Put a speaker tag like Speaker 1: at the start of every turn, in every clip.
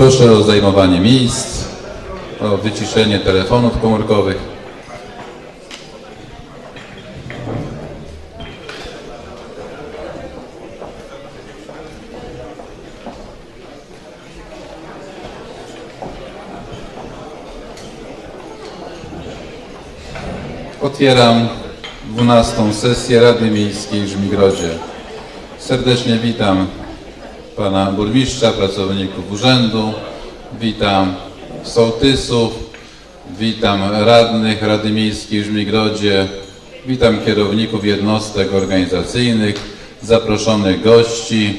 Speaker 1: Proszę o zajmowanie miejsc, o wyciszenie telefonów komórkowych. Otwieram 12 sesję Rady Miejskiej w Żmigrodzie. Serdecznie witam pana burmistrza, pracowników urzędu, witam sołtysów, witam radnych Rady Miejskiej w Żmigrodzie, witam kierowników jednostek organizacyjnych, zaproszonych gości,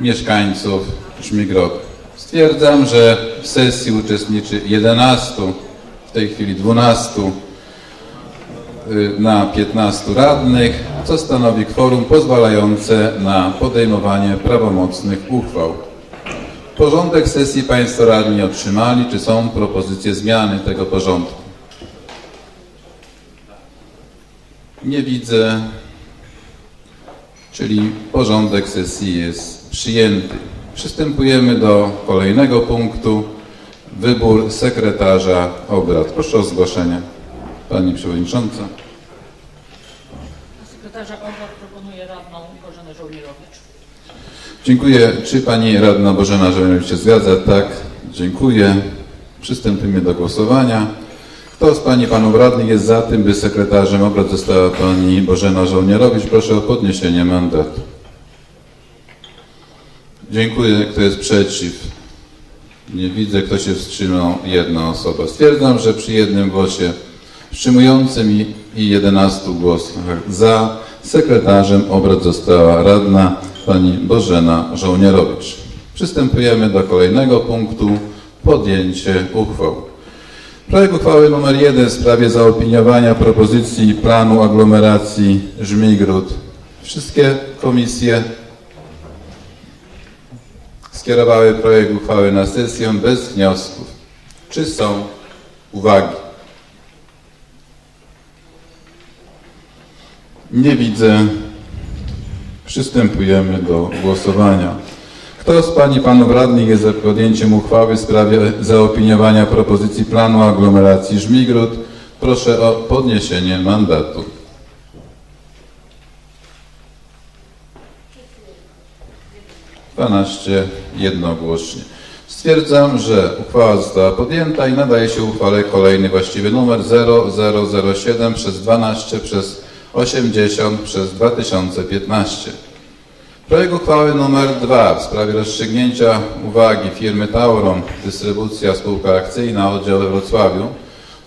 Speaker 1: mieszkańców Żmigrodu. Stwierdzam, że w sesji uczestniczy 11, w tej chwili 12 y, na 15 radnych, co stanowi kworum pozwalające na podejmowanie prawomocnych uchwał. Porządek sesji Państwo radni otrzymali. Czy są propozycje zmiany tego porządku? Nie widzę, czyli porządek sesji jest przyjęty. Przystępujemy do kolejnego punktu. Wybór sekretarza obrad. Proszę o zgłoszenie. Pani Przewodnicząca.
Speaker 2: Sekretarza obrad proponuje radną Bożenę Żołnierowicz.
Speaker 1: Dziękuję. Czy Pani Radna Bożena Żołnierowicz się zgadza? Tak. Dziękuję. Przystępujemy do głosowania. Kto z Pani Panów Radnych jest za tym, by sekretarzem obrad została Pani Bożena Żołnierowicz? Proszę o podniesienie mandatu. Dziękuję. Kto jest przeciw? Nie widzę. Kto się wstrzymał? Jedna osoba. Stwierdzam, że przy jednym głosie wstrzymującym i, i 11 głosach za sekretarzem obrad została radna pani Bożena Żołnierowicz. Przystępujemy do kolejnego punktu. Podjęcie uchwał. Projekt uchwały nr 1 w sprawie zaopiniowania propozycji planu aglomeracji Żmigród. Wszystkie komisje skierowały projekt uchwały na sesję bez wniosków. Czy są uwagi? Nie widzę. Przystępujemy do głosowania. Kto z Pań i Panów Radnych jest za podjęciem uchwały w sprawie zaopiniowania propozycji planu aglomeracji Żmigród? Proszę o podniesienie mandatu. Dwanaście jednogłośnie. Stwierdzam, że uchwała została podjęta i nadaje się uchwale kolejny właściwy numer 0007 przez 12 przez 80 przez 2015. Projekt uchwały nr 2 w sprawie rozstrzygnięcia uwagi firmy Tauron Dystrybucja Spółka Akcyjna Oddział we Wrocławiu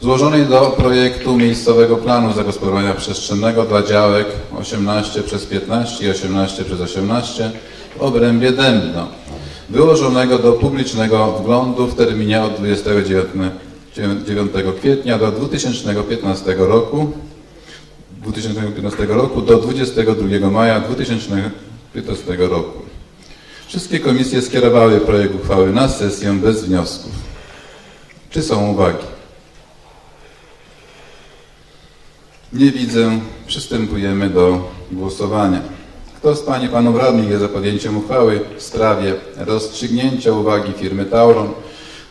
Speaker 1: złożonej do projektu miejscowego planu zagospodarowania przestrzennego dla działek 18 przez 15 i 18 przez 18 w obrębie Dębno wyłożonego do publicznego wglądu w terminie od 29 kwietnia do 2015 roku 2015 roku do 22 maja 2015 roku. Wszystkie komisje skierowały projekt uchwały na sesję bez wniosków. Czy są uwagi? Nie widzę. Przystępujemy do głosowania. Kto z Pań i Panów Radnych jest za podjęciem uchwały w sprawie rozstrzygnięcia uwagi firmy Tauron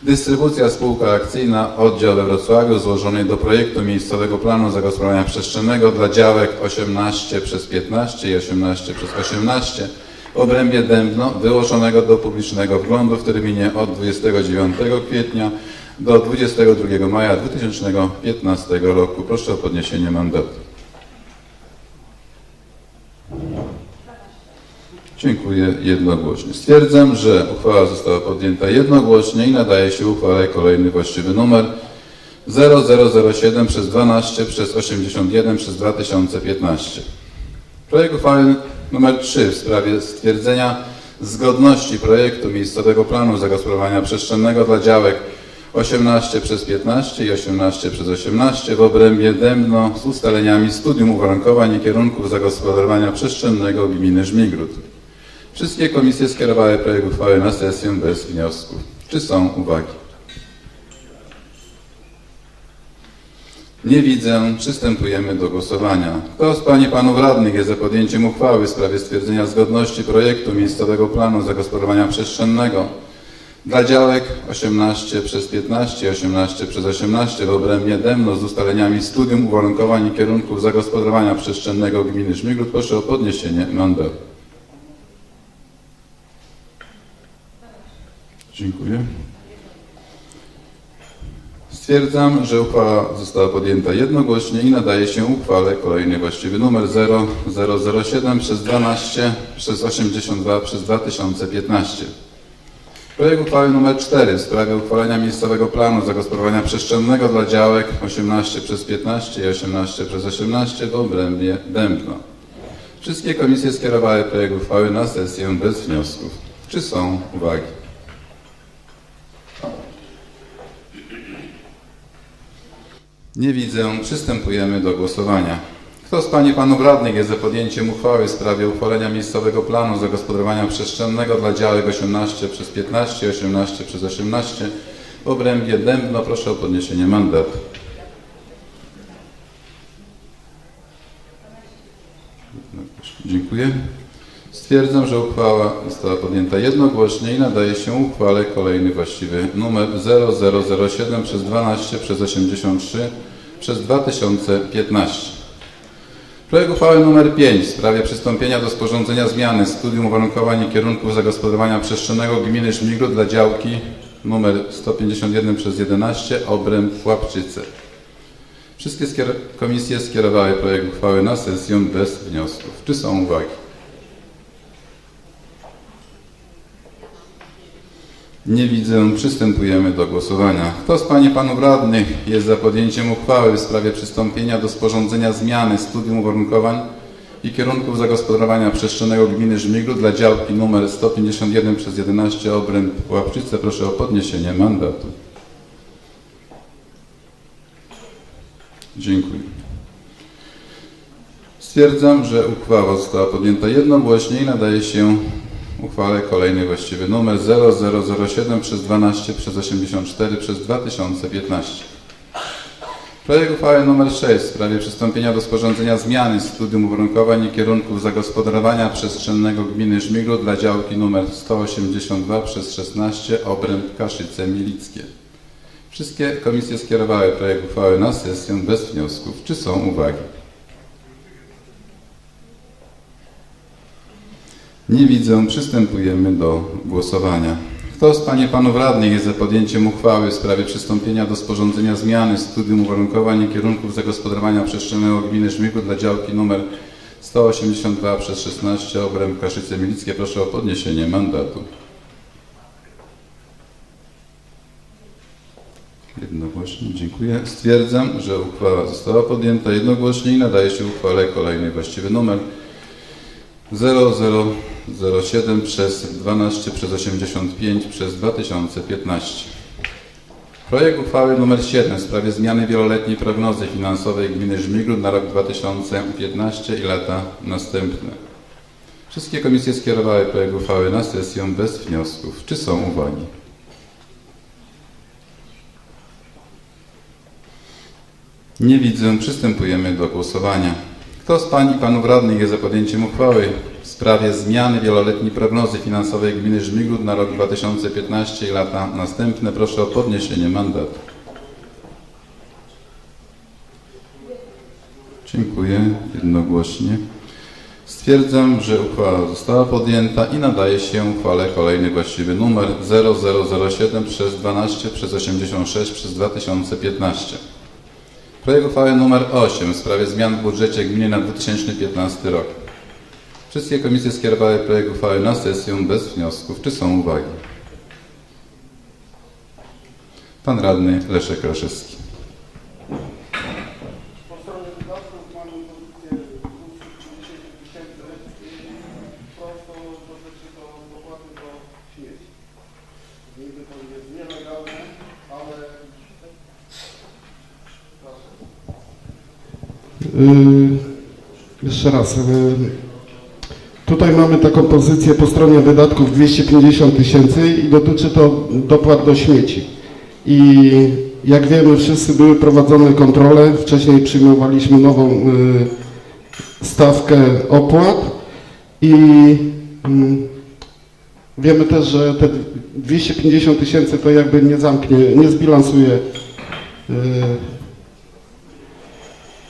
Speaker 1: Dystrybucja spółka akcyjna oddział we Wrocławiu złożonej do projektu miejscowego planu zagospodarowania przestrzennego dla działek 18 przez 15 i 18 przez 18 w obrębie Dębno wyłożonego do publicznego wglądu w terminie od 29 kwietnia do 22 maja 2015 roku. Proszę o podniesienie mandatu. Dziękuję jednogłośnie. Stwierdzam, że uchwała została podjęta jednogłośnie i nadaje się uchwale kolejny właściwy numer 0007 przez 12 przez 81 przez 2015. Projekt uchwały numer 3 w sprawie stwierdzenia zgodności projektu miejscowego planu zagospodarowania przestrzennego dla działek 18 przez 15 i 18 przez 18 w obrębie Dębno z ustaleniami studium uwarunkowań i kierunków zagospodarowania przestrzennego gminy Żmigród. Wszystkie komisje skierowały projekt uchwały na sesję bez wniosków. Czy są uwagi? Nie widzę. Przystępujemy do głosowania. Kto z Pań i Panów Radnych jest za podjęciem uchwały w sprawie stwierdzenia zgodności projektu miejscowego planu zagospodarowania przestrzennego Dla działek 18 przez 15 i 18 przez 18 w obrębie Demno z ustaleniami studium uwarunkowań i kierunków zagospodarowania przestrzennego gminy Żmigród proszę o podniesienie mandatu. Dziękuję. Stwierdzam, że uchwała została podjęta jednogłośnie i nadaje się uchwale kolejny właściwy numer 0007 przez 12 przez 82 przez 2015. Projekt uchwały nr 4 w sprawie uchwalenia miejscowego planu zagospodarowania przestrzennego dla działek 18 przez 15 i 18 przez 18 w obrębie Dębno. Wszystkie komisje skierowały projekt uchwały na sesję bez wniosków. Czy są uwagi? Nie widzę. Przystępujemy do głosowania. Kto z Pani Panów Radnych jest za podjęciem uchwały w sprawie uchwalenia miejscowego planu zagospodarowania przestrzennego dla działek 18 przez 15 i 18 przez 18 w obrębie Dębno? Proszę o podniesienie mandatu. Dziękuję. Stwierdzam, że uchwała została podjęta jednogłośnie i nadaje się uchwale kolejny właściwy numer 0007 przez 12 przez 83 przez 2015. Projekt uchwały nr 5 w sprawie przystąpienia do sporządzenia zmiany studium uwarunkowań i kierunków zagospodarowania przestrzennego gminy Żmigród dla działki nr 151 przez 11 obręb Łapczyce. Wszystkie skier- komisje skierowały projekt uchwały na sesję bez wniosków. Czy są uwagi? Nie widzę. Przystępujemy do głosowania. Kto z Pań i Panów Radnych jest za podjęciem uchwały w sprawie przystąpienia do sporządzenia zmiany studium uwarunkowań i kierunków zagospodarowania przestrzennego gminy Żmigród dla działki nr 151 przez 11 obręb Łapczyce? Proszę o podniesienie mandatu. Dziękuję. Stwierdzam, że uchwała została podjęta jednogłośnie i nadaje się uchwale kolejny właściwy numer 0007 przez 12 przez 84 przez 2015. Projekt uchwały nr 6 w sprawie przystąpienia do sporządzenia zmiany studium uwarunkowań i kierunków zagospodarowania przestrzennego gminy Żmigród dla działki nr 182 przez 16 obręb Kaszyce Milickie. Wszystkie komisje skierowały projekt uchwały na sesję bez wniosków. Czy są uwagi? Nie widzę. Przystępujemy do głosowania. Kto z Pań i Panów Radnych jest za podjęciem uchwały w sprawie przystąpienia do sporządzenia zmiany studium uwarunkowań i kierunków zagospodarowania przestrzennego gminy Żmigród dla działki nr 182 przez 16 obręb Kaszyce Milickie? Proszę o podniesienie mandatu. Jednogłośnie, dziękuję. Stwierdzam, że uchwała została podjęta jednogłośnie i nadaje się uchwale kolejny właściwy numer 0007 przez 12 przez 85 przez 2015. Projekt uchwały nr 7 w sprawie zmiany wieloletniej prognozy finansowej gminy Żmigród na rok 2015 i lata następne. Wszystkie komisje skierowały projekt uchwały na sesję bez wniosków. Czy są uwagi? Nie widzę. Przystępujemy do głosowania. Kto z Pań i Panów Radnych jest za podjęciem uchwały w sprawie zmiany wieloletniej prognozy finansowej gminy Żmigród na rok 2015 i lata następne? Proszę o podniesienie mandatu. Dziękuję. Jednogłośnie. Stwierdzam, że uchwała została podjęta i nadaje się uchwale kolejny właściwy numer 0007 przez 12 przez 86 przez 2015. Projekt uchwały nr 8 w sprawie zmian w budżecie gminy na 2015 rok. Wszystkie komisje skierowały projekt uchwały na sesję bez wniosków. Czy są uwagi? Pan radny Leszek Kraszewski.
Speaker 3: Po stronie wydatków mamy pozycję 250 tysięcy prosto dotyczy to dopłaty do śmieci. Niby to jest nielegalne, ale proszę.
Speaker 4: Yy, Jeszcze raz. yy, Tutaj mamy taką pozycję po stronie wydatków 250 tysięcy i dotyczy to dopłat do śmieci. I jak wiemy, wszyscy były prowadzone kontrole. Wcześniej przyjmowaliśmy nową yy, stawkę opłat i mm, wiemy też, że te 250 tysięcy to jakby nie zamknie, nie zbilansuje y,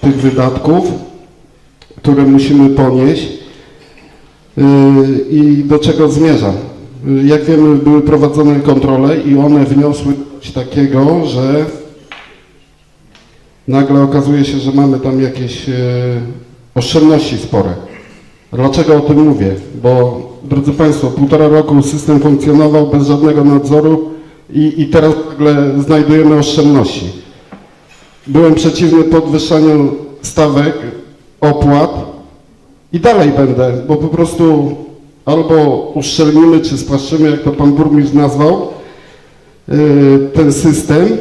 Speaker 4: tych wydatków, które musimy ponieść. Y, I do czego zmierzam? Jak wiemy, były prowadzone kontrole i one wniosły coś takiego, że nagle okazuje się, że mamy tam jakieś e, oszczędności spore. Dlaczego o tym mówię? Bo, drodzy Państwo, półtora roku system funkcjonował bez żadnego nadzoru i, i teraz nagle znajdujemy oszczędności. Byłem przeciwny podwyższaniu stawek, opłat i dalej będę, bo po prostu albo uszczelnimy, czy spłaszczymy, jak to Pan Burmistrz nazwał, e, ten system,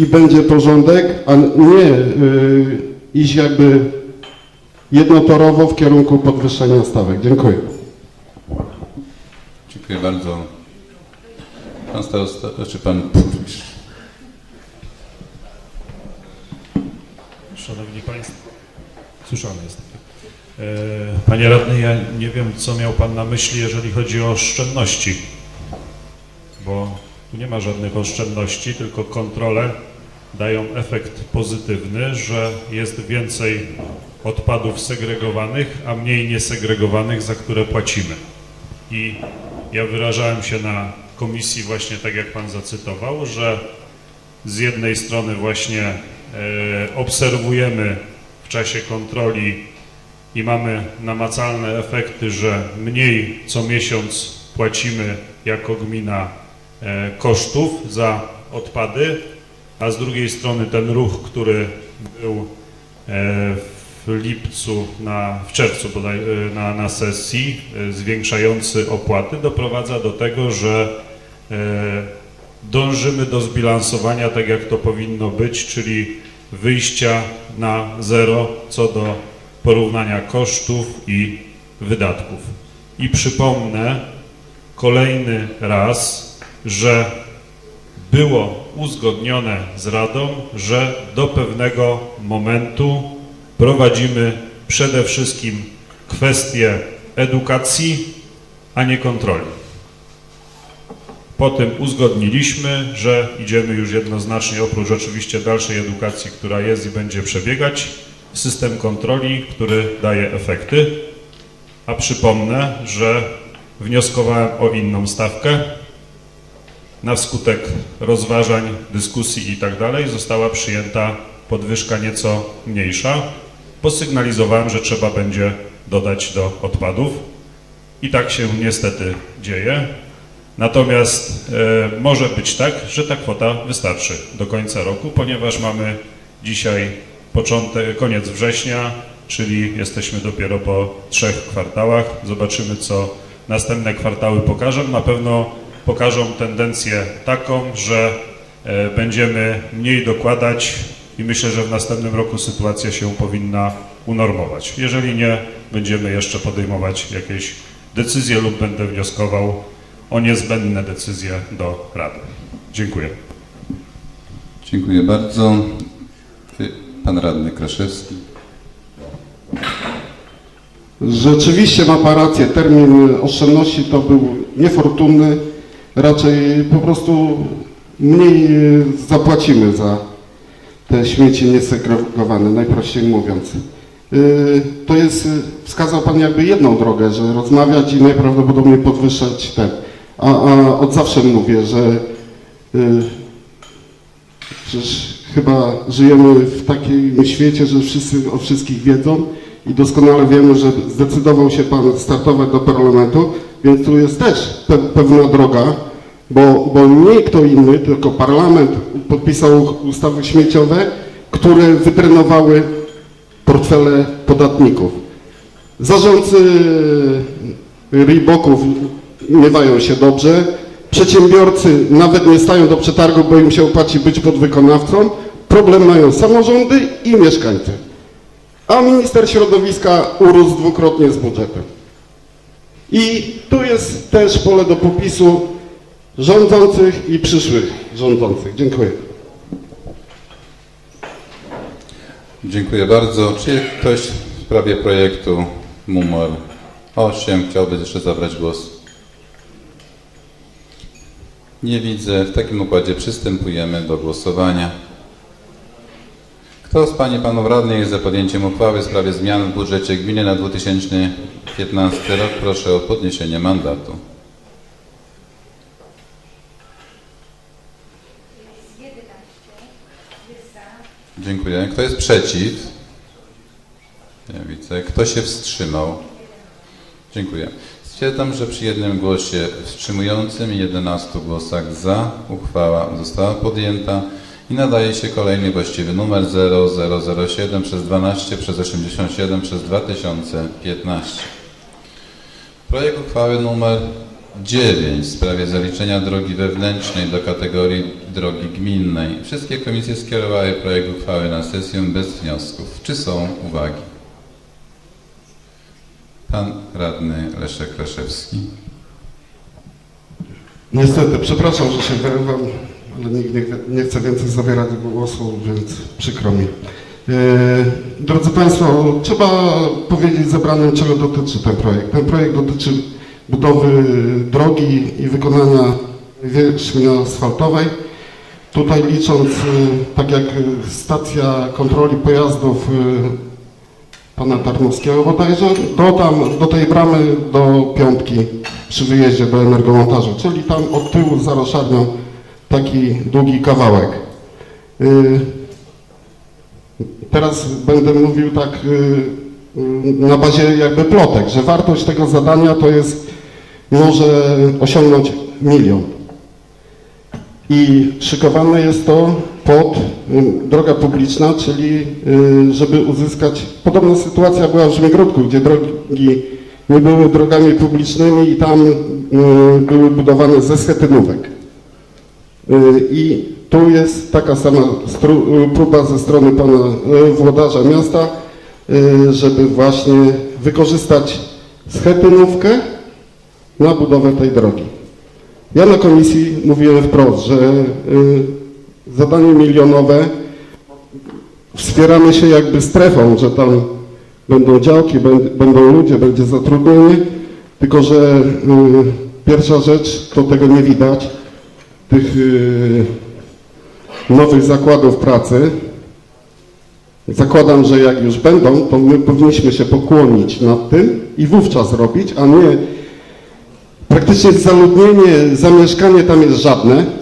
Speaker 4: i będzie porządek, a nie y, iść jakby jednotorowo w kierunku podwyższenia stawek. Dziękuję.
Speaker 1: Dziękuję bardzo. Pan starosta, czy pan burmistrz?
Speaker 5: Szanowni Państwo, słyszany jestem. E, Panie Radny, ja nie wiem, co miał Pan na myśli, jeżeli chodzi o oszczędności, bo tu nie ma żadnych oszczędności, tylko kontrole dają efekt pozytywny, że jest więcej odpadów segregowanych, a mniej niesegregowanych, za które płacimy. I ja wyrażałem się na komisji właśnie tak, jak Pan zacytował, że z jednej strony właśnie obserwujemy w czasie kontroli i mamy namacalne efekty, że mniej co miesiąc płacimy jako gmina e, kosztów za odpady, a z drugiej strony ten ruch, który był e, w lipcu, na, w czerwcu bodaj, e, na, na sesji, e, zwiększający opłaty, doprowadza do tego, że e, dążymy do zbilansowania tak jak to powinno być, czyli wyjścia na zero co do porównania kosztów i wydatków. I przypomnę kolejny raz, że było uzgodnione z Radą, że do pewnego momentu prowadzimy przede wszystkim kwestię edukacji, a nie kontroli. Potem uzgodniliśmy, że idziemy już jednoznacznie, oprócz oczywiście dalszej edukacji, która jest i będzie przebiegać, system kontroli, który daje efekty. A przypomnę, że wnioskowałem o inną stawkę. Na skutek rozważań, dyskusji i tak została przyjęta podwyżka nieco mniejsza. Posygnalizowałem, że trzeba będzie dodać do odpadów. I tak się niestety dzieje. Natomiast e, może być tak, że ta kwota wystarczy do końca roku, ponieważ mamy dzisiaj początek, koniec września, czyli jesteśmy dopiero po trzech kwartałach. Zobaczymy, co następne kwartały pokażą. Na pewno pokażą tendencję taką, że e, będziemy mniej dokładać i myślę, że w następnym roku sytuacja się powinna unormować. Jeżeli nie, będziemy jeszcze podejmować jakieś decyzje lub będę wnioskował o niezbędne decyzje do Rady. Dziękuję.
Speaker 1: Dziękuję bardzo. Pan radny Kraszewski.
Speaker 4: Rzeczywiście ma Pan rację, termin oszczędności to był niefortunny, raczej po prostu mniej e, zapłacimy za te śmieci niesegregowane, najprościej mówiąc. E, To jest, e, wskazał Pan jakby jedną drogę, że rozmawiać i najprawdopodobniej podwyższać ten. A, a od zawsze mówię, że Przecież chyba żyjemy w takim świecie, że wszyscy o wszystkich wiedzą i doskonale wiemy, że zdecydował się Pan startować do parlamentu, więc tu jest też pe pewna droga, bo, bo nie kto inny, tylko parlament podpisał ustawy śmieciowe, które wytrenowały portfele podatników. Zarządcy Reeboków miewają się dobrze, przedsiębiorcy nawet nie stają do przetargu, bo im się opłaci być podwykonawcą, problem mają samorządy i mieszkańcy. A minister środowiska urósł dwukrotnie z budżetem. I tu jest też pole do popisu rządzących i przyszłych rządzących. Dziękuję.
Speaker 1: Dziękuję bardzo. Czy ktoś w sprawie projektu numer 8 chciałby jeszcze zabrać głos? Nie widzę. W takim układzie przystępujemy do głosowania. Kto z Pań i Panów Radnych jest za podjęciem uchwały w sprawie zmian w budżecie gminy na 2015 rok? Proszę o podniesienie mandatu. Dziękuję. Kto jest przeciw? Nie widzę. Kto się wstrzymał? Dziękuję. Stwierdzam, że przy jednym głosie wstrzymującym i 11 głosach za uchwała została podjęta i nadaje się kolejny właściwy numer 0007 przez 12 przez 87 przez 2015. Projekt uchwały numer 9 w sprawie zaliczenia drogi wewnętrznej do kategorii drogi gminnej. Wszystkie komisje skierowały projekt uchwały na sesję bez wniosków. Czy są uwagi? Pan radny Leszek Leszewski.
Speaker 4: Niestety, przepraszam, że się wyrywam, ale nikt nie, nie chce więcej zabierać głosu, więc przykro mi. E, drodzy Państwo, trzeba powiedzieć zebranym, czego dotyczy ten projekt. Ten projekt dotyczy budowy drogi i wykonania wierzchni asfaltowej. Tutaj licząc, e, tak jak stacja kontroli pojazdów e, pana Tarnowskiego bodajże, do, tam, do tej bramy do piątki przy wyjeździe do energomontażu, czyli tam od tyłu za roszarnią taki długi kawałek. Y, Teraz będę mówił tak y, y, na bazie jakby plotek, że wartość tego zadania to jest, może osiągnąć milion. I szykowane jest to pod droga publiczna, czyli y, żeby uzyskać, podobna sytuacja była w Żmigródku, gdzie drogi nie były drogami publicznymi i tam y, były budowane ze schetynówek. Y, I tu jest taka sama próba ze strony pana włodarza miasta, żeby właśnie wykorzystać schetynówkę na budowę tej drogi. Ja na komisji mówiłem wprost, że zadanie milionowe wspieramy się jakby strefą, że tam będą działki, będ- będą ludzie, będzie zatrudnienie, tylko że y, pierwsza rzecz, to tego nie widać, tych y, nowych zakładów pracy. Zakładam, że jak już będą, to my powinniśmy się pokłonić nad tym i wówczas robić, a nie Praktycznie zaludnienie, zamieszkanie tam jest żadne.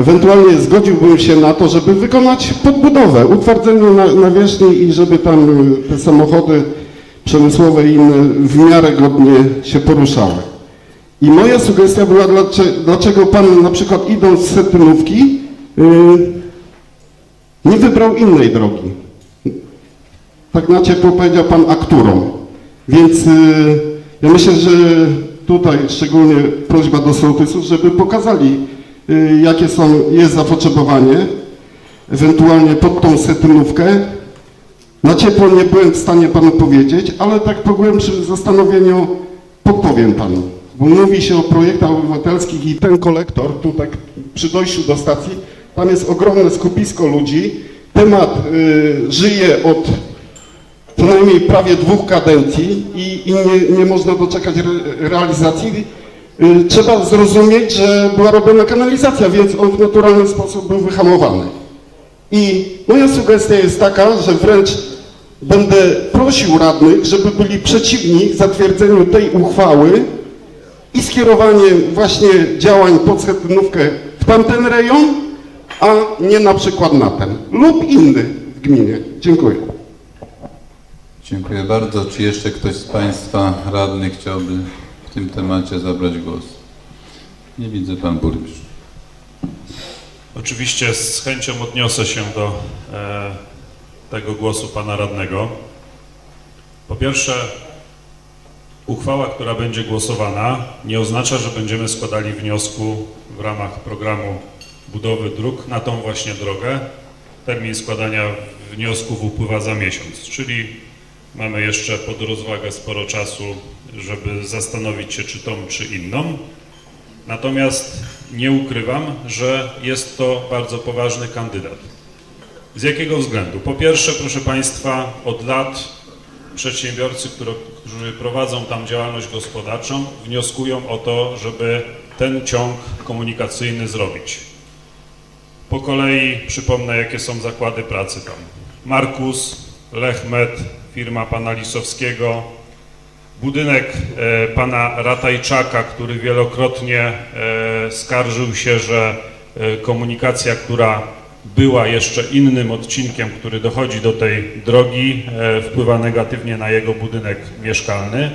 Speaker 4: Ewentualnie zgodziłbym się na to, żeby wykonać podbudowę, utwardzenie na, nawierzchni i żeby tam y, te samochody przemysłowe i inne w miarę godnie się poruszały. I moja sugestia była, dlaczego, pan na przykład idąc z Setynówki yy, nie wybrał innej drogi. Tak na ciepło powiedział pan, a którą? Więc y, ja myślę, że tutaj szczególnie prośba do sołtysów, żeby pokazali, y, jakie są, jest zapotrzebowanie, ewentualnie pod tą setynówkę. Na ciepło nie byłem w stanie panu powiedzieć, ale tak po głębszym zastanowieniu podpowiem panu. Bo mówi się o projektach obywatelskich i ten kolektor tutaj przy dojściu do stacji, tam jest ogromne skupisko ludzi. Temat y, żyje od co najmniej prawie dwóch kadencji i, i nie, nie można doczekać re, realizacji. Y, Trzeba zrozumieć, że była robiona kanalizacja, więc on w naturalny sposób był wyhamowany. I moja sugestia jest taka, że wręcz będę prosił radnych, żeby byli przeciwni zatwierdzeniu tej uchwały i skierowaniem właśnie działań pod schetynówkę w tamten rejon, a nie na przykład na ten lub inny w gminie. Dziękuję.
Speaker 1: Dziękuję bardzo. Czy jeszcze ktoś z Państwa radnych chciałby w tym temacie zabrać głos? Nie widzę Pan Burmistrz.
Speaker 5: Oczywiście z chęcią odniosę się do e, tego głosu pana radnego. Po pierwsze, uchwała, która będzie głosowana, nie oznacza, że będziemy składali wniosku w ramach programu budowy dróg na tą właśnie drogę. Termin składania wniosków upływa za miesiąc, czyli mamy jeszcze pod rozwagę sporo czasu, żeby zastanowić się, czy tą, czy inną. Natomiast nie ukrywam, że jest to bardzo poważny kandydat. Z jakiego względu? Po pierwsze, proszę Państwa, od lat przedsiębiorcy, którzy, prowadzą tam działalność gospodarczą, wnioskują o to, żeby ten ciąg komunikacyjny zrobić. Po kolei przypomnę, jakie są zakłady pracy tam. Markus, Lechmet, firma pana Lisowskiego, budynek e, pana Ratajczaka, który wielokrotnie e, skarżył się, że e, komunikacja, która była jeszcze innym odcinkiem, który dochodzi do tej drogi, wpływa negatywnie na jego budynek mieszkalny.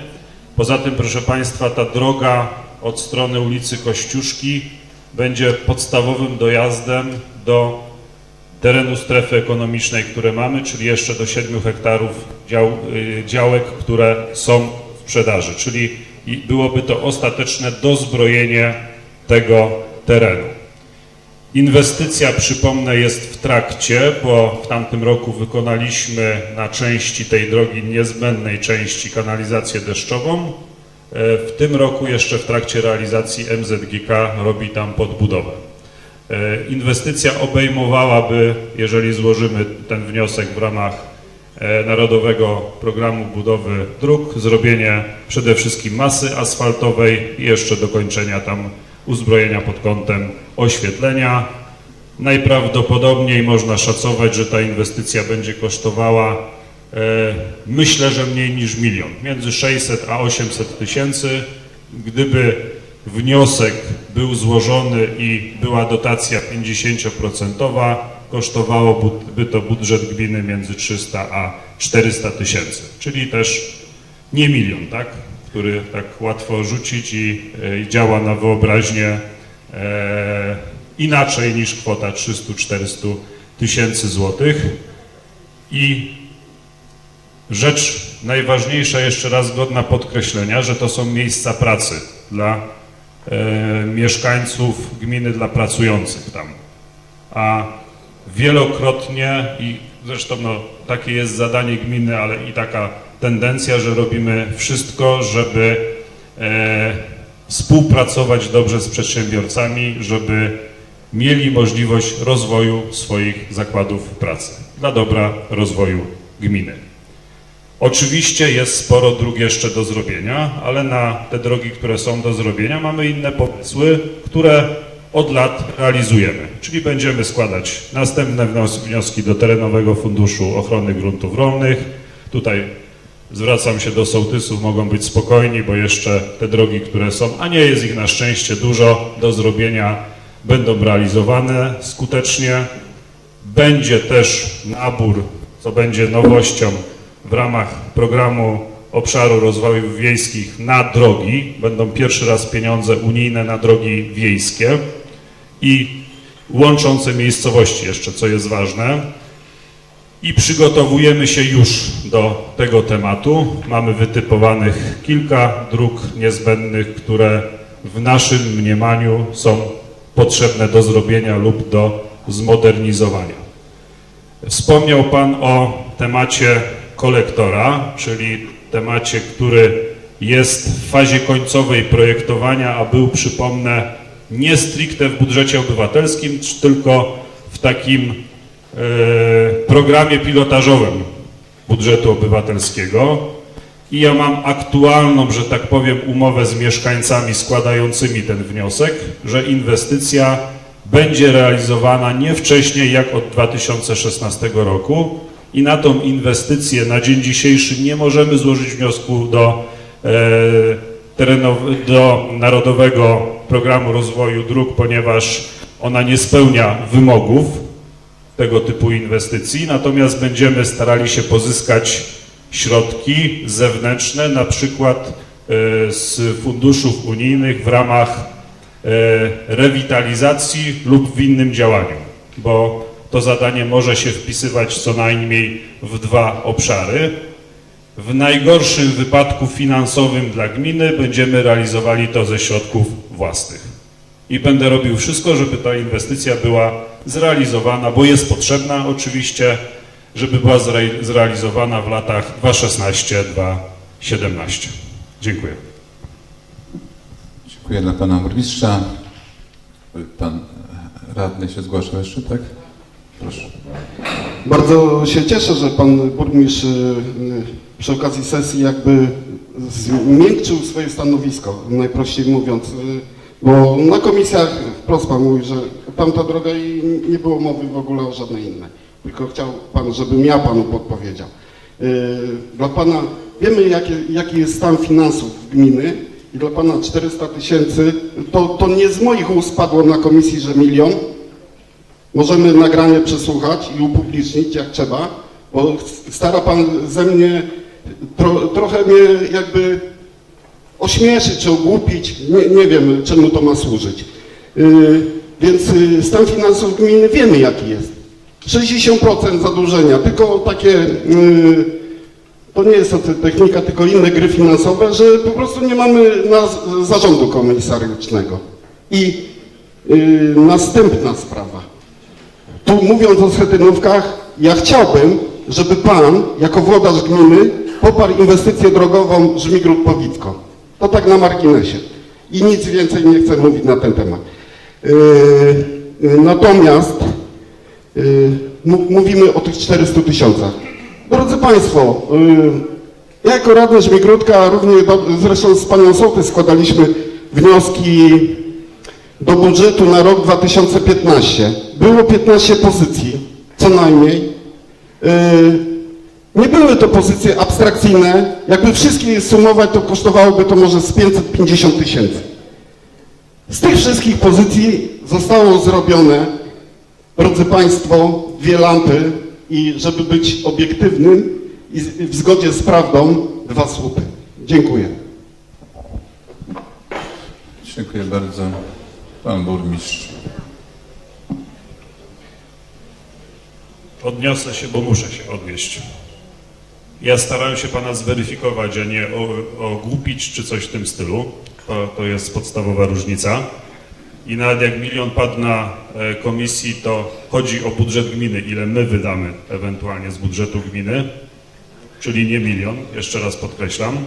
Speaker 5: Poza tym, proszę Państwa, ta droga od strony ulicy Kościuszki będzie podstawowym dojazdem do terenu strefy ekonomicznej, które mamy, czyli jeszcze do 7 hektarów dział, y, działek, które są sprzedaży, czyli byłoby to ostateczne dozbrojenie tego terenu. Inwestycja, przypomnę, jest w trakcie, bo w tamtym roku wykonaliśmy na części tej drogi niezbędnej części kanalizację deszczową. E, W tym roku jeszcze w trakcie realizacji MZGK robi tam podbudowę. E, Inwestycja obejmowałaby, jeżeli złożymy ten wniosek w ramach Narodowego Programu Budowy Dróg, zrobienie przede wszystkim masy asfaltowej i jeszcze dokończenia tam uzbrojenia pod kątem oświetlenia. Najprawdopodobniej można szacować, że ta inwestycja będzie kosztowała e, myślę, że mniej niż milion, między 600 a 800 tysięcy. Gdyby wniosek był złożony i była dotacja 50%, kosztowałoby to budżet gminy między 300 a 400 tysięcy, czyli też nie milion, tak? który tak łatwo rzucić i, e, i działa na wyobraźnię e, inaczej niż kwota 300-400 tysięcy złotych. I rzecz najważniejsza, jeszcze raz godna podkreślenia, że to są miejsca pracy dla e, mieszkańców gminy, dla pracujących tam. A wielokrotnie i zresztą no, takie jest zadanie gminy, ale i taka tendencja, że robimy wszystko, żeby e, współpracować dobrze z przedsiębiorcami, żeby mieli możliwość rozwoju swoich zakładów pracy dla dobra rozwoju gminy. Oczywiście jest sporo dróg jeszcze do zrobienia, ale na te drogi, które są do zrobienia, mamy inne pomysły, które od lat realizujemy. Czyli będziemy składać następne wnios- wnioski do Terenowego Funduszu Ochrony Gruntów Rolnych. Tutaj zwracam się do sołtysów, mogą być spokojni, bo jeszcze te drogi, które są, a nie jest ich na szczęście dużo do zrobienia, będą realizowane skutecznie. Będzie też nabór, co będzie nowością w ramach programu obszaru rozwoju wiejskich na drogi. Będą pierwszy raz pieniądze unijne na drogi wiejskie i łączące miejscowości jeszcze, co jest ważne. I przygotowujemy się już do tego tematu. Mamy wytypowanych kilka dróg niezbędnych, które w naszym mniemaniu są potrzebne do zrobienia lub do zmodernizowania. Wspomniał Pan o temacie kolektora, czyli temacie, który jest w fazie końcowej projektowania, a był, przypomnę, nie stricte w budżecie obywatelskim, tylko w takim e, programie pilotażowym budżetu obywatelskiego. I ja mam aktualną, że tak powiem, umowę z mieszkańcami składającymi ten wniosek, że inwestycja będzie realizowana nie wcześniej jak od 2016 roku i na tą inwestycję na dzień dzisiejszy nie możemy złożyć wniosku do, e, do Narodowego Programu Rozwoju Dróg, ponieważ ona nie spełnia wymogów tego typu inwestycji, natomiast będziemy starali się pozyskać środki zewnętrzne, na przykład e, z funduszów unijnych w ramach e, rewitalizacji lub w innym działaniu, bo to zadanie może się wpisywać co najmniej w dwa obszary. W najgorszym wypadku finansowym dla gminy będziemy realizowali to ze środków własnych. I będę robił wszystko, żeby ta inwestycja była zrealizowana, bo jest potrzebna oczywiście, żeby była zre- zrealizowana w latach 2016-2017. Dziękuję.
Speaker 1: Dziękuję dla pana burmistrza. Pan radny się zgłaszał jeszcze, tak? Proszę.
Speaker 4: Bardzo się cieszę, że pan burmistrz y, przy okazji sesji jakby zmiękczył swoje stanowisko, najprościej mówiąc, y, bo na komisjach wprost pan mówi, że tamta droga i nie było mowy w ogóle o żadnej innej. Tylko chciał pan, żebym ja panu podpowiedział. Y, Dla pana, wiemy jaki, jaki jest stan finansów gminy i dla pana 400 tysięcy, to, to nie z moich ust padło na komisji, że milion, Możemy nagranie przesłuchać i upublicznić jak trzeba, bo stara pan ze mnie tro, trochę mnie jakby ośmieszyć czy ogłupić. Nie, nie wiem czemu to ma służyć. Yy, więc yy, stan finansów gminy wiemy jaki jest. 60% zadłużenia, tylko takie, yy, to nie jest technika, tylko inne gry finansowe, że po prostu nie mamy zarządu komisarycznego. I następna sprawa. Tu mówiąc o schetynówkach, ja chciałbym, żeby Pan, jako włodarz gminy, poparł inwestycję drogową Żmigród Powicko. To tak na marginesie. I nic więcej nie chcę mówić na ten temat. Yy, yy, natomiast yy, mówimy o tych 400 tysiącach. Drodzy Państwo, yy, ja jako radny Żmigródka, równie do, zresztą z Panią Sołtys składaliśmy wnioski do budżetu na rok 2015 było 15 pozycji, co najmniej. Yy, nie były to pozycje abstrakcyjne. Jakby wszystkie je sumować, to kosztowałoby to może z 550 tysięcy. Z tych wszystkich pozycji zostało zrobione, drodzy Państwo, dwie lampy i żeby być obiektywnym i w zgodzie z prawdą, dwa słupy. Dziękuję.
Speaker 1: Dziękuję bardzo. Pan burmistrz.
Speaker 5: Odniosę się, bo muszę się odnieść. Ja starałem się pana zweryfikować, a nie ogłupić czy coś w tym stylu. To, to jest podstawowa różnica. I nawet jak milion padł na e, komisji, to chodzi o budżet gminy, ile my wydamy ewentualnie z budżetu gminy, czyli nie milion, jeszcze raz podkreślam.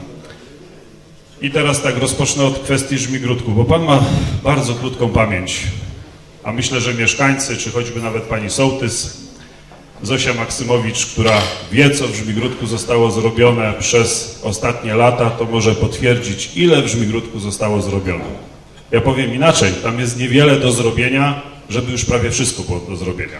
Speaker 5: I teraz tak, rozpocznę od kwestii Żmigródku, bo pan ma bardzo krótką pamięć, a myślę, że mieszkańcy, czy choćby nawet pani sołtys, Zosia Maksymowicz, która wie, co w Żmigródku zostało zrobione przez ostatnie lata, to może potwierdzić, ile w Żmigródku zostało zrobione. Ja powiem inaczej, tam jest niewiele do zrobienia, żeby już prawie wszystko było do zrobienia.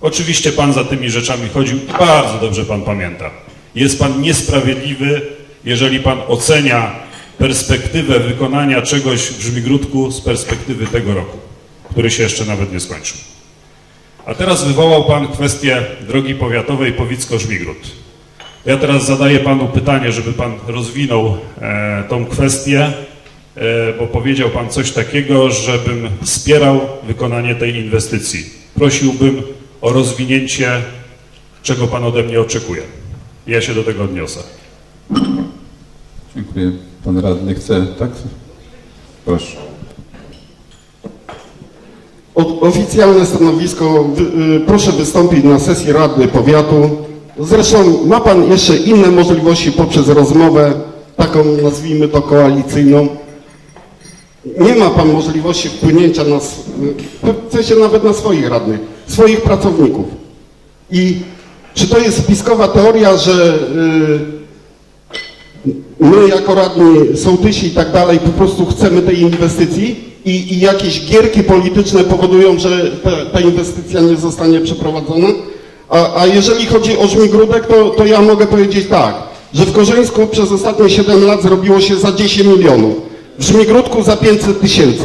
Speaker 5: Oczywiście Pan za tymi rzeczami chodził i bardzo dobrze Pan pamięta. Jest Pan niesprawiedliwy, jeżeli Pan ocenia perspektywę wykonania czegoś w Żmigródku z perspektywy tego roku, który się jeszcze nawet nie skończył. A teraz wywołał Pan kwestię drogi powiatowej Powicko-Żmigród. Ja teraz zadaję Panu pytanie, żeby Pan rozwinął e, tą kwestię, e, bo powiedział Pan coś takiego, żebym wspierał wykonanie tej inwestycji. Prosiłbym o rozwinięcie, czego Pan ode mnie oczekuje. Ja się do tego odniosę.
Speaker 1: Dziękuję. Pan radny chce, tak? Proszę.
Speaker 4: O, oficjalne stanowisko, y, proszę wystąpić na sesji Rady Powiatu. Zresztą ma Pan jeszcze inne możliwości poprzez rozmowę, taką nazwijmy to koalicyjną. Nie ma Pan możliwości wpłynięcia na, y, w sensie nawet na swoich radnych, swoich pracowników. I czy to jest spiskowa teoria, że y, my jako radni, sołtysi i tak dalej po prostu chcemy tej inwestycji i, i jakieś gierki polityczne powodują, że ta, ta inwestycja nie zostanie przeprowadzona. A, a jeżeli chodzi o Żmigródek, to, to ja mogę powiedzieć tak, że w Korzeńsku przez ostatnie 7 lat zrobiło się za 10 milionów, w Żmigródku za 500 tysięcy.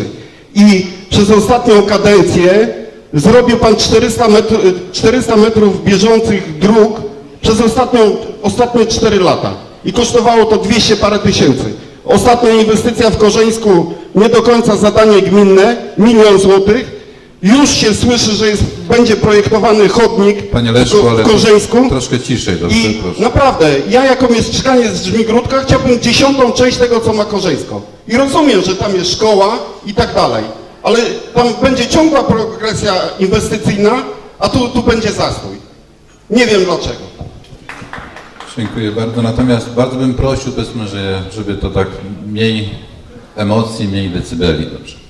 Speaker 4: I przez ostatnią kadencję zrobił pan 400, metr, 400 metrów bieżących dróg przez ostatnią, ostatnie 4 lata i kosztowało to 200 parę tysięcy. Ostatnia inwestycja w Korzeńsku, nie do końca zadanie gminne, milion złotych. Już się słyszy, że jest, będzie projektowany chodnik
Speaker 1: Panie
Speaker 4: w,
Speaker 1: Leszku,
Speaker 4: Ko-
Speaker 1: ale
Speaker 4: w Korzeńsku.
Speaker 1: troszkę ciszej, dobrze,
Speaker 4: I
Speaker 1: proszę.
Speaker 4: naprawdę, ja jako mieszkaniec z Żmigródka chciałbym dziesiątą część tego, co ma Korzeńsko. I rozumiem, że tam jest szkoła i tak dalej, ale tam będzie ciągła progresja inwestycyjna, a tu, tu będzie zastój. Nie wiem dlaczego.
Speaker 1: Dziękuję bardzo. Natomiast bardzo bym prosił, powiedzmy, że żeby to tak mniej emocji, mniej decybeli, dobrze.